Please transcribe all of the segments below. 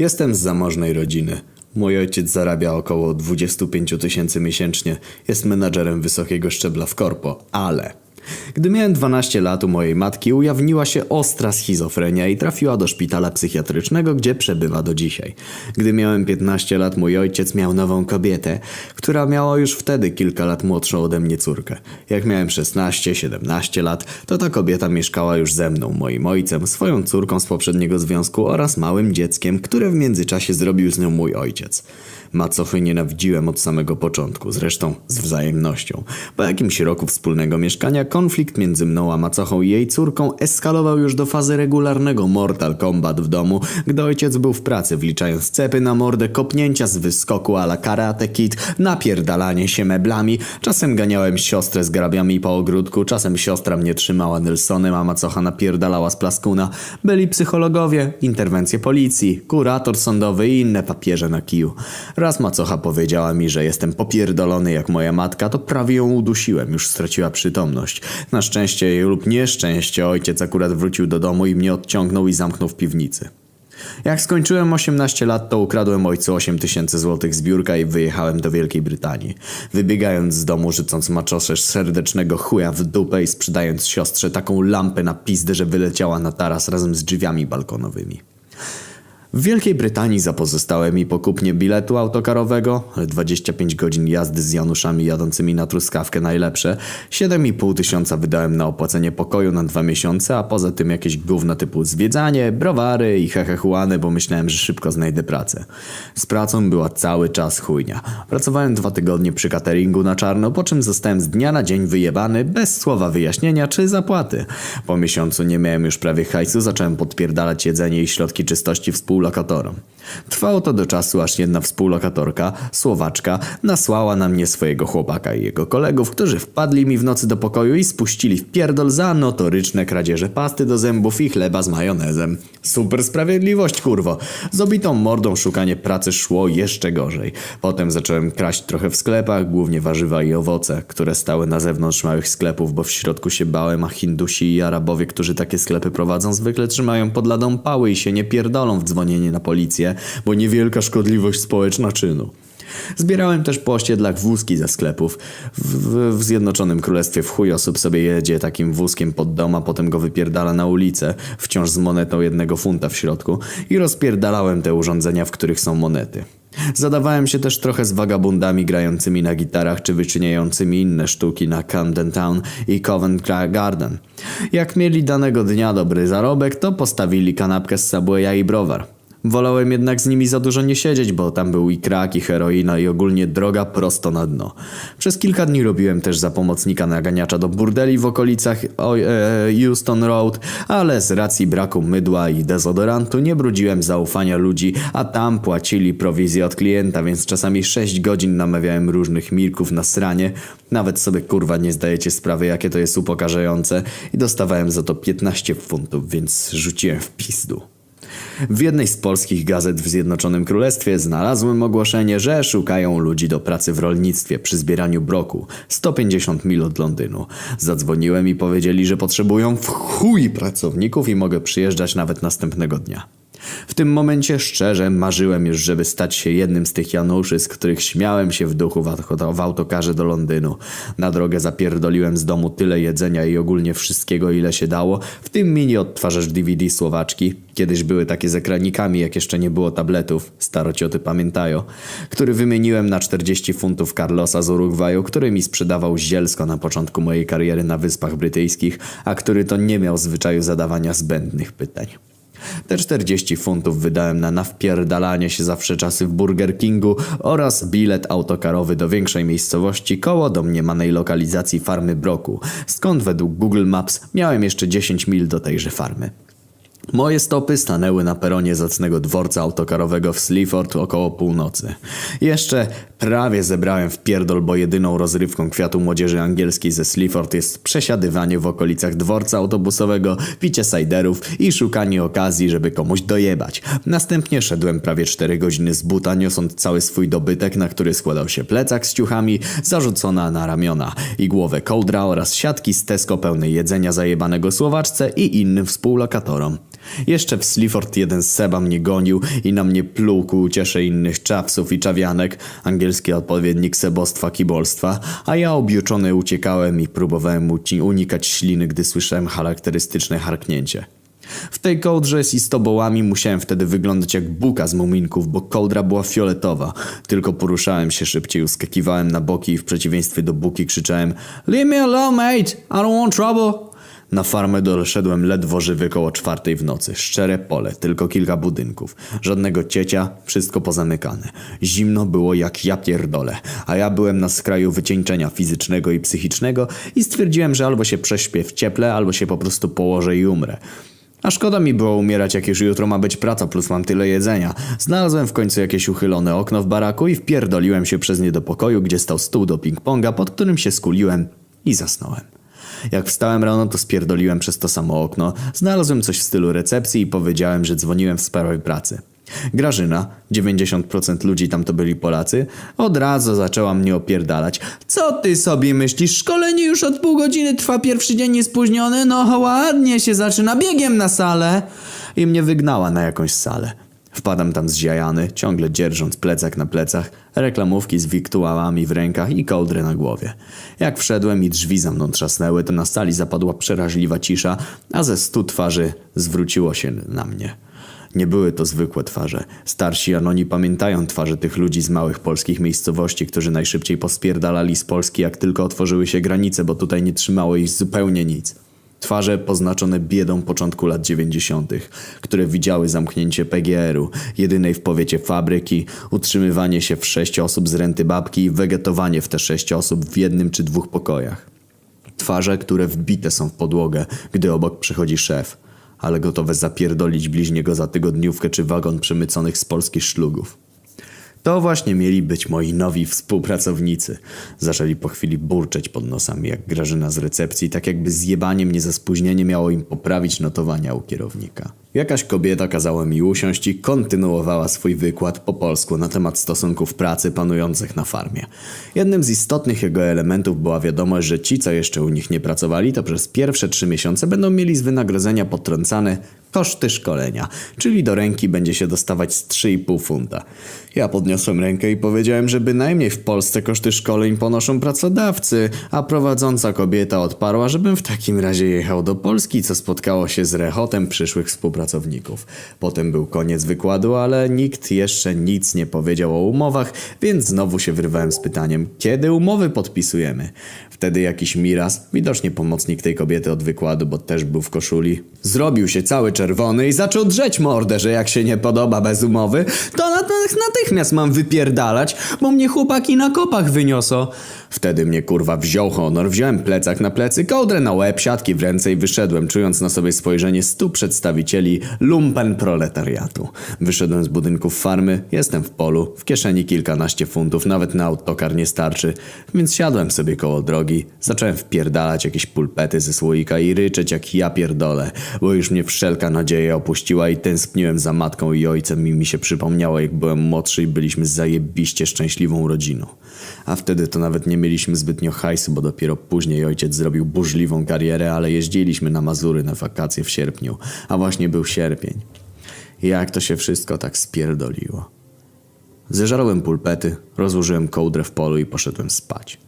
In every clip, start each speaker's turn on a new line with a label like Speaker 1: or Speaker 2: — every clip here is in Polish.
Speaker 1: Jestem z zamożnej rodziny. Mój ojciec zarabia około 25 tysięcy miesięcznie. Jest menadżerem wysokiego szczebla w korpo, ale... Gdy miałem 12 lat u mojej matki ujawniła się ostra schizofrenia i trafiła do szpitala psychiatrycznego, gdzie przebywa do dzisiaj. Gdy miałem 15 lat mój ojciec miał nową kobietę, która miała już wtedy kilka lat młodszą ode mnie córkę. Jak miałem 16-17 lat, to ta kobieta mieszkała już ze mną, moim ojcem, swoją córką z poprzedniego związku oraz małym dzieckiem, które w międzyczasie zrobił z nią mój ojciec. Macochy nienawidziłem od samego początku, zresztą z wzajemnością. Po jakimś roku wspólnego mieszkania konflikt między mną a macochą i jej córką eskalował już do fazy regularnego Mortal Kombat w domu, gdy ojciec był w pracy, wliczając cepy na mordę, kopnięcia z wyskoku ala Karate Kid, napierdalanie się meblami. Czasem ganiałem siostrę z grabiami po ogródku, czasem siostra mnie trzymała Nelsonem, a macocha napierdalała z plaskuna. Byli psychologowie, interwencje policji, kurator sądowy i inne papieże na kiju. Raz macocha powiedziała mi, że jestem popierdolony jak moja matka, to prawie ją udusiłem, już straciła przytomność. Na szczęście lub nieszczęście ojciec akurat wrócił do domu i mnie odciągnął i zamknął w piwnicy. Jak skończyłem 18 lat, to ukradłem ojcu 8 tysięcy złotych z biurka i wyjechałem do Wielkiej Brytanii. Wybiegając z domu, rzucąc maczosze serdecznego chuja w dupę i sprzedając siostrze taką lampę na pizdę, że wyleciała na taras razem z drzwiami balkonowymi. W Wielkiej Brytanii za pozostałe mi po kupnie biletu autokarowego, ale 25 godzin jazdy z Januszami jadącymi na truskawkę najlepsze, 7,5 tysiąca wydałem na opłacenie pokoju na dwa miesiące, a poza tym jakieś gówno typu zwiedzanie, browary i hehechuany, bo myślałem, że szybko znajdę pracę. Z pracą była cały czas chujnia. Pracowałem dwa tygodnie przy cateringu na czarno, po czym zostałem z dnia na dzień wyjebany, bez słowa wyjaśnienia czy zapłaty. Po miesiącu nie miałem już prawie hajsu, zacząłem podpierdalać jedzenie i środki czystości współlokatorom. Trwało to do czasu, aż jedna współlokatorka, Słowaczka, nasłała na mnie swojego chłopaka i jego kolegów, którzy wpadli mi w nocy do pokoju i spuścili w pierdol za notoryczne kradzieże pasty do zębów i chleba z majonezem. Super sprawiedliwość, kurwo. Z obitą mordą szukanie pracy szło jeszcze gorzej. Potem zacząłem kraść trochę w sklepach, głównie warzywa i owoce, które stały na zewnątrz małych sklepów, bo w środku się bałem, a Hindusi i Arabowie, którzy takie sklepy prowadzą, zwykle trzymają pod ladą pały i się nie pierdolą w dzwonienie na policję, bo niewielka szkodliwość społeczna czynu. Zbierałem też po osiedlach wózki ze sklepów. W, w, w Zjednoczonym Królestwie w chuj osób sobie jedzie takim wózkiem pod dom, a potem go wypierdala na ulicę, wciąż z monetą jednego funta w środku i rozpierdalałem te urządzenia, w których są monety. Zadawałem się też trochę z wagabundami grającymi na gitarach czy wyczyniającymi inne sztuki na Camden Town i Covent Garden. Jak mieli danego dnia dobry zarobek, to postawili kanapkę z Subwaya i browar. Wolałem jednak z nimi za dużo nie siedzieć, bo tam był i krak, i heroina, i ogólnie droga prosto na dno. Przez kilka dni robiłem też za pomocnika naganiacza do burdeli w okolicach o, e, Houston Road, ale z racji braku mydła i dezodorantu nie brudziłem zaufania ludzi, a tam płacili prowizję od klienta, więc czasami 6 godzin namawiałem różnych mirków na sranie. Nawet sobie kurwa nie zdajecie sprawy, jakie to jest upokarzające i dostawałem za to 15 funtów, więc rzuciłem w pizdu. W jednej z polskich gazet w Zjednoczonym Królestwie znalazłem ogłoszenie, że szukają ludzi do pracy w rolnictwie przy zbieraniu broku 150 mil od Londynu. Zadzwoniłem i powiedzieli, że potrzebują w chuj pracowników i mogę przyjeżdżać nawet następnego dnia. W tym momencie szczerze marzyłem już, żeby stać się jednym z tych Januszy, z których śmiałem się w duchu w, auto- w autokarze do Londynu. Na drogę zapierdoliłem z domu tyle jedzenia i ogólnie wszystkiego, ile się dało, w tym mini odtwarzacz DVD Słowaczki. Kiedyś były takie z ekranikami, jak jeszcze nie było tabletów, starocioty pamiętają, który wymieniłem na 40 funtów Carlosa z Urugwaju, który mi sprzedawał zielsko na początku mojej kariery na Wyspach Brytyjskich, a który to nie miał zwyczaju zadawania zbędnych pytań. Te 40 funtów wydałem na nawpierdalanie się zawsze czasy w Burger Kingu oraz bilet autokarowy do większej miejscowości koło domniemanej lokalizacji farmy Broku, skąd według Google Maps miałem jeszcze 10 mil do tejże farmy. Moje stopy stanęły na peronie zacnego dworca autokarowego w Sleaford około północy. Jeszcze prawie zebrałem w pierdol, bo jedyną rozrywką kwiatu młodzieży angielskiej ze Sleaford jest przesiadywanie w okolicach dworca autobusowego, picie sajderów i szukanie okazji, żeby komuś dojebać. Następnie szedłem prawie 4 godziny z buta, niosąc cały swój dobytek, na który składał się plecak z ciuchami, zarzucona na ramiona i głowę kołdra oraz siatki z Tesco pełnej jedzenia zajebanego Słowaczce i innym współlokatorom. Jeszcze w Sleaford jeden Seba mnie gonił i na mnie pluł ku uciesze innych czapsów i czawianek, angielski odpowiednik sebostwa kibolstwa, a ja objuczony uciekałem i próbowałem unikać śliny, gdy słyszałem charakterystyczne harknięcie. W tej kołdrze z istobołami musiałem wtedy wyglądać jak buka z muminków, bo kołdra była fioletowa. Tylko poruszałem się szybciej, uskakiwałem na boki i w przeciwieństwie do buki krzyczałem Leave me alone, mate! I don't want trouble! Na farmę doszedłem ledwo żywy koło czwartej w nocy. Szczere pole, tylko kilka budynków. Żadnego ciecia, wszystko pozamykane. Zimno było jak ja pierdolę, a ja byłem na skraju wycieńczenia fizycznego i psychicznego i stwierdziłem, że albo się prześpię w cieple, albo się po prostu położę i umrę. A szkoda mi było umierać, jak już jutro ma być praca, plus mam tyle jedzenia. Znalazłem w końcu jakieś uchylone okno w baraku i wpierdoliłem się przez nie do pokoju, gdzie stał stół do ping-ponga, pod którym się skuliłem i zasnąłem. Jak wstałem rano, to spierdoliłem przez to samo okno, znalazłem coś w stylu recepcji i powiedziałem, że dzwoniłem w sprawie pracy. Grażyna, 90% ludzi tam to byli Polacy, od razu zaczęła mnie opierdalać. Co ty sobie myślisz? Szkolenie już od pół godziny trwa, pierwszy dzień jest spóźniony, no ładnie się zaczyna, biegiem na salę. I mnie wygnała na jakąś salę. Wpadam tam zziajany, ciągle dzierżąc plecak na plecach, reklamówki z wiktuałami w rękach i kołdrę na głowie. Jak wszedłem i drzwi za mną trzasnęły, to na sali zapadła przeraźliwa cisza, a ze stu twarzy zwróciło się na mnie. Nie były to zwykłe twarze. Starsi anoni pamiętają twarze tych ludzi z małych polskich miejscowości, którzy najszybciej pospierdalali z Polski, jak tylko otworzyły się granice, bo tutaj nie trzymało ich zupełnie nic. Twarze poznaczone biedą początku lat 90., które widziały zamknięcie PGR-u, jedynej w powiecie fabryki, utrzymywanie się w sześć osób z renty babki i wegetowanie w te sześć osób w jednym czy dwóch pokojach. Twarze, które wbite są w podłogę, gdy obok przychodzi szef, ale gotowe zapierdolić bliźniego za tygodniówkę czy wagon przemyconych z polskich szlugów. To właśnie mieli być moi nowi współpracownicy. Zaczęli po chwili burczeć pod nosami jak Grażyna z recepcji, tak jakby zjebanie mnie za spóźnienie miało im poprawić notowania u kierownika. Jakaś kobieta kazała mi usiąść i kontynuowała swój wykład po polsku na temat stosunków pracy panujących na farmie. Jednym z istotnych jego elementów była wiadomość, że ci, co jeszcze u nich nie pracowali, to przez pierwsze trzy miesiące będą mieli z wynagrodzenia potrącane koszty szkolenia, czyli do ręki będzie się dostawać z 3,5 funta. Ja podniosłem rękę i powiedziałem, że bynajmniej w Polsce koszty szkoleń ponoszą pracodawcy, a prowadząca kobieta odparła, żebym w takim razie jechał do Polski, co spotkało się z rechotem przyszłych współpracowników. Potem był koniec wykładu, ale nikt jeszcze nic nie powiedział o umowach, więc znowu się wyrwałem z pytaniem, kiedy umowy podpisujemy? Wtedy jakiś Miras, widocznie pomocnik tej kobiety od wykładu, bo też był w koszuli, zrobił się cały czerwony i zaczął drzeć mordę, że jak się nie podoba bez umowy, to nat- natychmiast mam wypierdalać, bo mnie chłopaki na kopach wyniosą. Wtedy mnie kurwa wziął honor, wziąłem plecak na plecy, kołdrę na łeb, siatki w ręce i wyszedłem, czując na sobie spojrzenie stu przedstawicieli lumpen proletariatu. Wyszedłem z budynków farmy, jestem w polu, w kieszeni kilkanaście funtów, nawet na autokar nie starczy, więc siadłem sobie koło drogi, zacząłem wpierdalać jakieś pulpety ze słoika i ryczeć jak ja pierdolę, bo już mnie wszelka nadzieja opuściła i tęskniłem za matką i ojcem i mi się przypomniało jak byłem młodszy i byliśmy zajebiście szczęśliwą rodziną. A wtedy to nawet nie mieliśmy zbytnio hajsu, bo dopiero później ojciec zrobił burzliwą karierę, ale jeździliśmy na Mazury na wakacje w sierpniu, a właśnie był sierpień. Jak to się wszystko tak spierdoliło. Zeżarłem pulpety, rozłożyłem kołdrę w polu i poszedłem spać.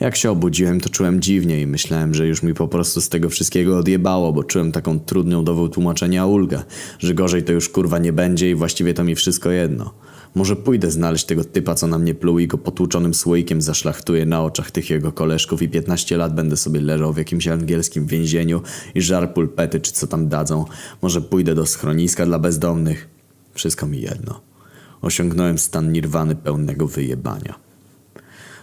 Speaker 1: Jak się obudziłem, to czułem dziwnie i myślałem, że już mi po prostu z tego wszystkiego odjebało, bo czułem taką trudną do wytłumaczenia ulgę, że gorzej to już kurwa nie będzie i właściwie to mi wszystko jedno. Może pójdę znaleźć tego typa, co na mnie pluł i go potłuczonym słoikiem zaszlachtuję na oczach tych jego koleżków i 15 lat będę sobie leżał w jakimś angielskim więzieniu i żar pulpety czy co tam dadzą. Może pójdę do schroniska dla bezdomnych. Wszystko mi jedno. Osiągnąłem stan nirwany pełnego wyjebania.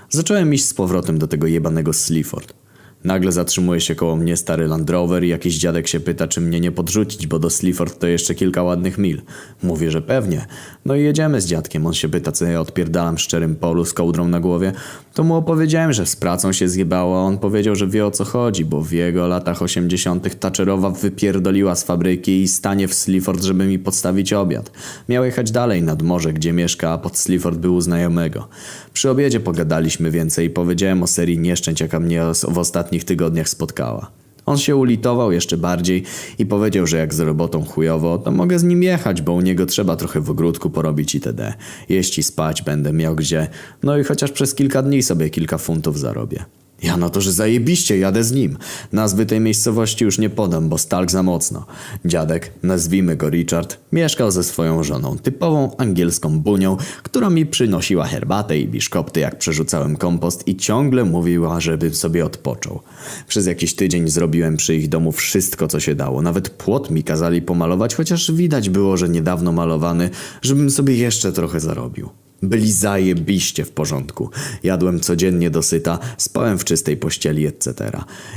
Speaker 1: Zacząłem iść z powrotem do tego jebanego Sleaford. Nagle zatrzymuje się koło mnie stary Land Rover i jakiś dziadek się pyta, czy mnie nie podrzucić, bo do Sleaford to jeszcze kilka ładnych mil. Mówię, że pewnie. No i jedziemy z dziadkiem. On się pyta, co ja odpierdalam w szczerym polu z kołdrą na głowie. To mu opowiedziałem, że z pracą się zjebało, a on powiedział, że wie o co chodzi, bo w jego latach 80. Thatcherowa wypierdoliła z fabryki i stanie w Sleaford, żeby mi podstawić obiad. Miał jechać dalej nad morze, gdzie mieszka, a pod Sleaford był u znajomego. Przy obiedzie pogadaliśmy więcej i powiedziałem o serii nieszczęść, jaka mnie w ostatnich tygodniach spotkała. On się ulitował jeszcze bardziej i powiedział, że jak z robotą chujowo, to mogę z nim jechać, bo u niego trzeba trochę w ogródku porobić itd. Jeść i spać będę miał gdzie, no i chociaż przez kilka dni sobie kilka funtów zarobię. Ja no to, że zajebiście, jadę z nim. Nazwy tej miejscowości już nie podam, bo stalk za mocno. Dziadek, nazwijmy go Richard, mieszkał ze swoją żoną, typową angielską bunią, która mi przynosiła herbatę i biszkopty, jak przerzucałem kompost i ciągle mówiła, żebym sobie odpoczął. Przez jakiś tydzień zrobiłem przy ich domu wszystko, co się dało. Nawet płot mi kazali pomalować, chociaż widać było, że niedawno malowany, żebym sobie jeszcze trochę zarobił. Byli zajebiście w porządku. Jadłem codziennie dosyta, spałem w czystej pościeli, etc.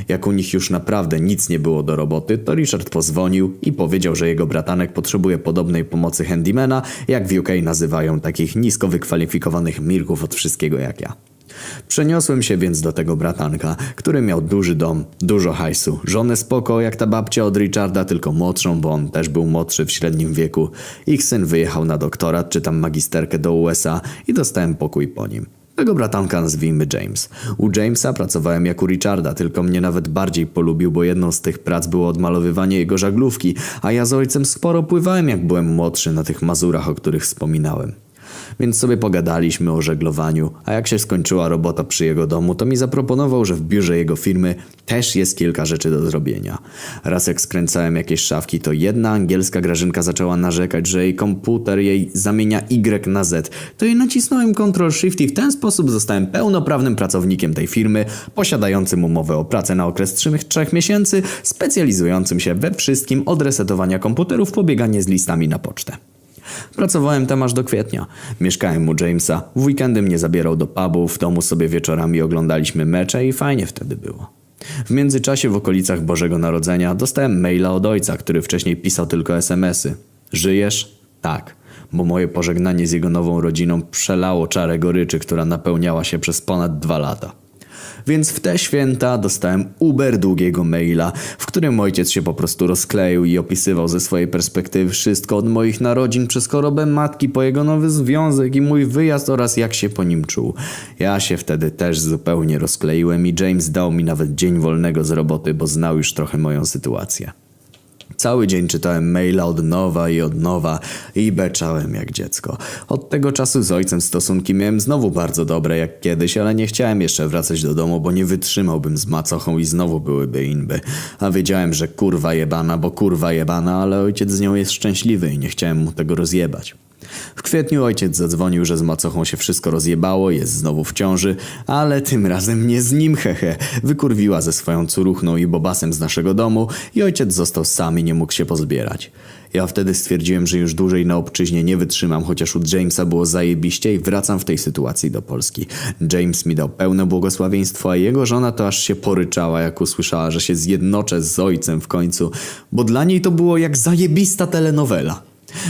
Speaker 1: Jak u nich już naprawdę nic nie było do roboty, to Richard pozwonił i powiedział, że jego bratanek potrzebuje podobnej pomocy handymana, jak w UK nazywają takich nisko wykwalifikowanych mirków od wszystkiego jak ja. Przeniosłem się więc do tego bratanka, który miał duży dom, dużo hajsu, żonę spoko jak ta babcia od Richarda, tylko młodszą, bo on też był młodszy w średnim wieku. Ich syn wyjechał na doktorat czy tam magisterkę do USA i dostałem pokój po nim. Tego bratanka nazwijmy James. U Jamesa pracowałem jak u Richarda, tylko mnie nawet bardziej polubił, bo jedną z tych prac było odmalowywanie jego żaglówki, a ja z ojcem sporo pływałem jak byłem młodszy na tych mazurach, o których wspominałem. Więc sobie pogadaliśmy o żeglowaniu, a jak się skończyła robota przy jego domu, to mi zaproponował, że w biurze jego firmy też jest kilka rzeczy do zrobienia. Raz jak skręcałem jakieś szafki, to jedna angielska grażynka zaczęła narzekać, że jej komputer jej zamienia Y na Z. To jej nacisnąłem Ctrl Shift i w ten sposób zostałem pełnoprawnym pracownikiem tej firmy, posiadającym umowę o pracę na okres 3 miesięcy, specjalizującym się we wszystkim od resetowania komputerów po bieganie z listami na pocztę. Pracowałem tam aż do kwietnia. Mieszkałem u Jamesa, w weekendy mnie zabierał do pubu, w domu sobie wieczorami oglądaliśmy mecze i fajnie wtedy było. W międzyczasie w okolicach Bożego Narodzenia dostałem maila od ojca, który wcześniej pisał tylko SMS-y. Żyjesz? Tak, bo moje pożegnanie z jego nową rodziną przelało czarę goryczy, która napełniała się przez ponad dwa lata. Więc w te święta dostałem uber długiego maila, w którym ojciec się po prostu rozkleił i opisywał ze swojej perspektywy wszystko od moich narodzin przez chorobę matki po jego nowy związek i mój wyjazd oraz jak się po nim czuł. Ja się wtedy też zupełnie rozkleiłem i James dał mi nawet dzień wolnego z roboty, bo znał już trochę moją sytuację. Cały dzień czytałem maila od nowa i od nowa i beczałem jak dziecko. Od tego czasu z ojcem stosunki miałem znowu bardzo dobre jak kiedyś, ale nie chciałem jeszcze wracać do domu, bo nie wytrzymałbym z macochą i znowu byłyby inby. A wiedziałem, że kurwa jebana, bo kurwa jebana, ale ojciec z nią jest szczęśliwy i nie chciałem mu tego rozjebać. W kwietniu ojciec zadzwonił, że z macochą się wszystko rozjebało, jest znowu w ciąży, ale tym razem nie z nim, hehe. Wykurwiła ze swoją curuchną i bobasem z naszego domu i ojciec został sam i nie mógł się pozbierać. Ja wtedy stwierdziłem, że już dłużej na obczyźnie nie wytrzymam, chociaż u Jamesa było zajebiście i wracam w tej sytuacji do Polski. James mi dał pełne błogosławieństwo, a jego żona to aż się poryczała, jak usłyszała, że się zjednoczę z ojcem w końcu, bo dla niej to było jak zajebista telenowela.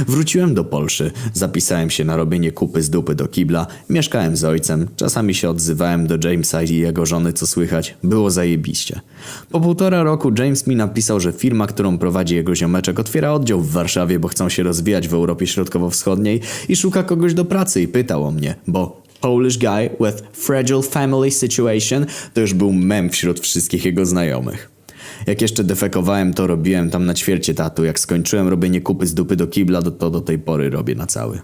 Speaker 1: Wróciłem do Polszy, zapisałem się na robienie kupy z dupy do kibla, mieszkałem z ojcem, czasami się odzywałem do Jamesa i jego żony, co słychać, było zajebiście. Po półtora roku James mi napisał, że firma, którą prowadzi jego ziomeczek, otwiera oddział w Warszawie, bo chcą się rozwijać w Europie Środkowo-Wschodniej i szuka kogoś do pracy i pytał o mnie, bo Polish guy with fragile family situation to już był mem wśród wszystkich jego znajomych. Jak jeszcze defekowałem, to robiłem tam na ćwiercie tatu. Jak skończyłem robienie kupy z dupy do kibla, to, do tej pory robię na cały.